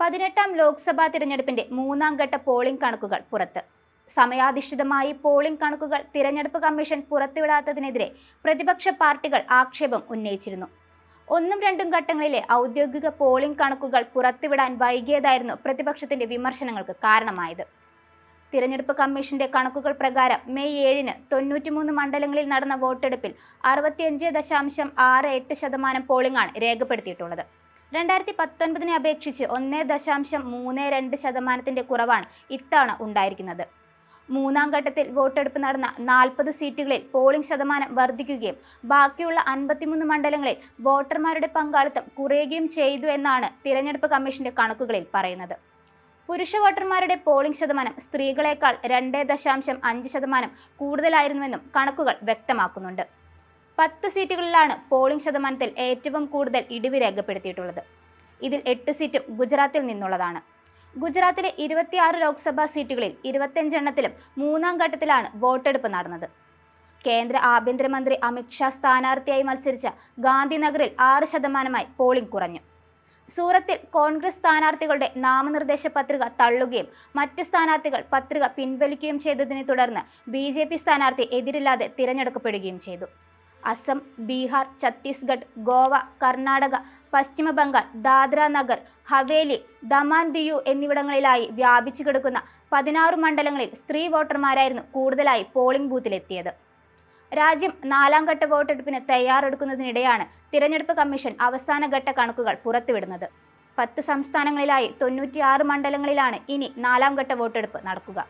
പതിനെട്ടാം ലോക്സഭാ തിരഞ്ഞെടുപ്പിന്റെ മൂന്നാം ഘട്ട പോളിംഗ് കണക്കുകൾ പുറത്ത്. സമയാധിഷ്ഠിതമായി പോളിംഗ് കണക്കുകൾ തിരഞ്ഞെടുപ്പ് കമ്മീഷൻ പുറത്തുവിടാത്തതിനെതിരെ പ്രതിപക്ഷ പാർട്ടികൾ ആക്ഷേപം ഉന്നയിച്ചിരുന്നു. ഒന്നും രണ്ടും ഘട്ടങ്ങളിലെ ഔദ്യോഗിക പോളിംഗ് കണക്കുകൾ പുറത്തുവിടാൻ വൈകിയതായിരുന്നു പ്രതിപക്ഷത്തിന്റെ വിമർശനങ്ങൾക്ക് കാരണമായത്. തിരഞ്ഞെടുപ്പ് കമ്മീഷന്റെ കണക്കുകൾ പ്രകാരം മെയ് ഏഴിന് തൊണ്ണൂറ്റിമൂന്ന് മണ്ഡലങ്ങളിൽ നടന്ന വോട്ടെടുപ്പിൽ അറുപത്തിയഞ്ച് ദശാംശം ആറ് എട്ട് ശതമാനം പോളിംഗാണ് രേഖപ്പെടുത്തിയിട്ടുള്ളത്. രണ്ടായിരത്തി പത്തൊൻപതിനെ അപേക്ഷിച്ച് ഒന്ന് ദശാംശം മൂന്ന് രണ്ട് ശതമാനത്തിന്റെ കുറവാണ് ഇത്തവണ ഉണ്ടായിരിക്കുന്നത്. മൂന്നാം ഘട്ടത്തിൽ വോട്ടെടുപ്പ് നടന്ന നാൽപ്പത് സീറ്റുകളിൽ പോളിംഗ് ശതമാനം വർദ്ധിക്കുകയും ബാക്കിയുള്ള അൻപത്തിമൂന്ന് മണ്ഡലങ്ങളിൽ വോട്ടർമാരുടെ പങ്കാളിത്തം കുറയുകയും ചെയ്തു എന്നാണ് തിരഞ്ഞെടുപ്പ് കമ്മീഷന്റെ കണക്കുകളിൽ പറയുന്നത്. പുരുഷ വോട്ടർമാരുടെ പോളിംഗ് ശതമാനം സ്ത്രീകളെക്കാൾ രണ്ട് ദശാംശം അഞ്ച് ശതമാനം കൂടുതലായിരുന്നുവെന്നും കണക്കുകൾ വ്യക്തമാക്കുന്നുണ്ട്. പത്ത് സീറ്റുകളിലാണ് പോളിംഗ് ശതമാനത്തിൽ ഏറ്റവും കൂടുതൽ ഇടിവ് രേഖപ്പെടുത്തിയിട്ടുള്ളത്. ഇതിൽ എട്ട് സീറ്റും ഗുജറാത്തിൽ നിന്നുള്ളതാണ്. ഗുജറാത്തിലെ ഇരുപത്തിയാറ് ലോക്സഭാ സീറ്റുകളിൽ ഇരുപത്തിയഞ്ചെണ്ണത്തിലും മൂന്നാം ഘട്ടത്തിലാണ് വോട്ടെടുപ്പ് നടന്നത്. കേന്ദ്ര ആഭ്യന്തരമന്ത്രി അമിത്ഷാ സ്ഥാനാർത്ഥിയായി മത്സരിച്ച ഗാന്ധിനഗറിൽ ആറ് ശതമാനമായി പോളിംഗ് കുറഞ്ഞു. സൂറത്തിൽ കോൺഗ്രസ് സ്ഥാനാർത്ഥികളുടെ നാമനിർദ്ദേശ പത്രിക തള്ളുകയും മറ്റ് സ്ഥാനാർത്ഥികൾ പത്രിക പിൻവലിക്കുകയും ചെയ്തതിനെ തുടർന്ന് ബി സ്ഥാനാർത്ഥി എതിരില്ലാതെ തിരഞ്ഞെടുക്കപ്പെടുകയും ചെയ്തു. അസം ബീഹാർ ഛത്തീസ്ഗഡ് ഗോവ കർണാടക പശ്ചിമ ബംഗാൾ ദാദ്ര നഗർ ഹവേലി ദമാൻ ദിയു എന്നിവിടങ്ങളിലായി വ്യാപിച്ചു കിടക്കുന്ന പതിനാറ് മണ്ഡലങ്ങളിൽ സ്ത്രീ വോട്ടർമാരായിരുന്നു കൂടുതലായി പോളിംഗ് ബൂത്തിലെത്തിയത്. രാജ്യം നാലാം ഘട്ട വോട്ടെടുപ്പിന് തയ്യാറെടുക്കുന്നതിനിടെയാണ് തിരഞ്ഞെടുപ്പ് കമ്മീഷൻ അവസാനഘട്ട കണക്കുകൾ പുറത്തുവിടുന്നത്. പത്ത് സംസ്ഥാനങ്ങളിലായി തൊണ്ണൂറ്റിയാറ് മണ്ഡലങ്ങളിലാണ് ഇനി നാലാം ഘട്ട വോട്ടെടുപ്പ് നടക്കുക.